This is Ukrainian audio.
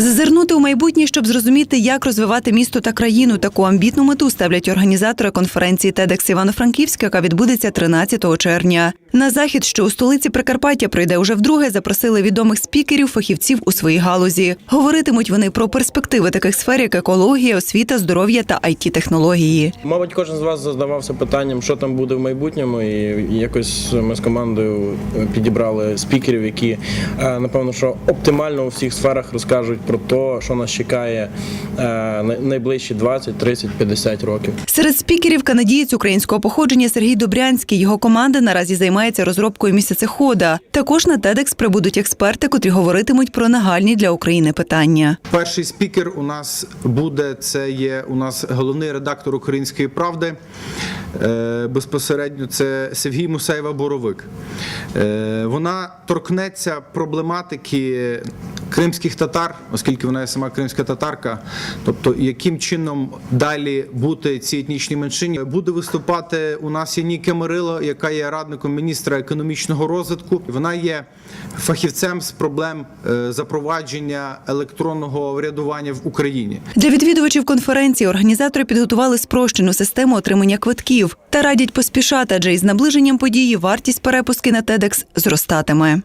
Зазирнути у майбутнє, щоб зрозуміти, як розвивати місто та країну. Таку амбітну мету ставлять організатори конференції TEDx Івано-Франківська, яка відбудеться 13 червня. На захід, що у столиці Прикарпаття пройде уже вдруге, запросили відомих спікерів, фахівців у своїй галузі. Говоритимуть вони про перспективи таких сфер, як екологія, освіта, здоров'я та it технології Мабуть, кожен з вас задавався питанням, що там буде в майбутньому, і якось ми з командою підібрали спікерів, які е, напевно що оптимально у всіх сферах розкажуть про те, що нас чекає е, найближчі 20, 30, 50 років. Серед спікерів канадієць українського походження Сергій Добрянський. Його команда наразі займається розробкою місяцехода. Також на TEDx прибудуть експерти, котрі говоритимуть про нагальні для України питання. Перший спікер у нас буде це є у нас головний редактор Української правди. Е, Безпосередньо це Сергій Мусаєва Боровик. Е, Вона торкнеться проблематики кримських татар, оскільки вона є сама кримська татарка. Тобто, яким чином далі бути цій етнічній меншині. Буде виступати у нас Яніка Мирило, яка є радником міністра економічного розвитку. Вона є фахівцем з проблем е, запровадження електронного врядування в Україні. Для відвідувачів конференції організатори підготували спрощену систему отримання квитків та радять поспішати, адже із наближенням події вартість перепустки на TEDx зростатиме.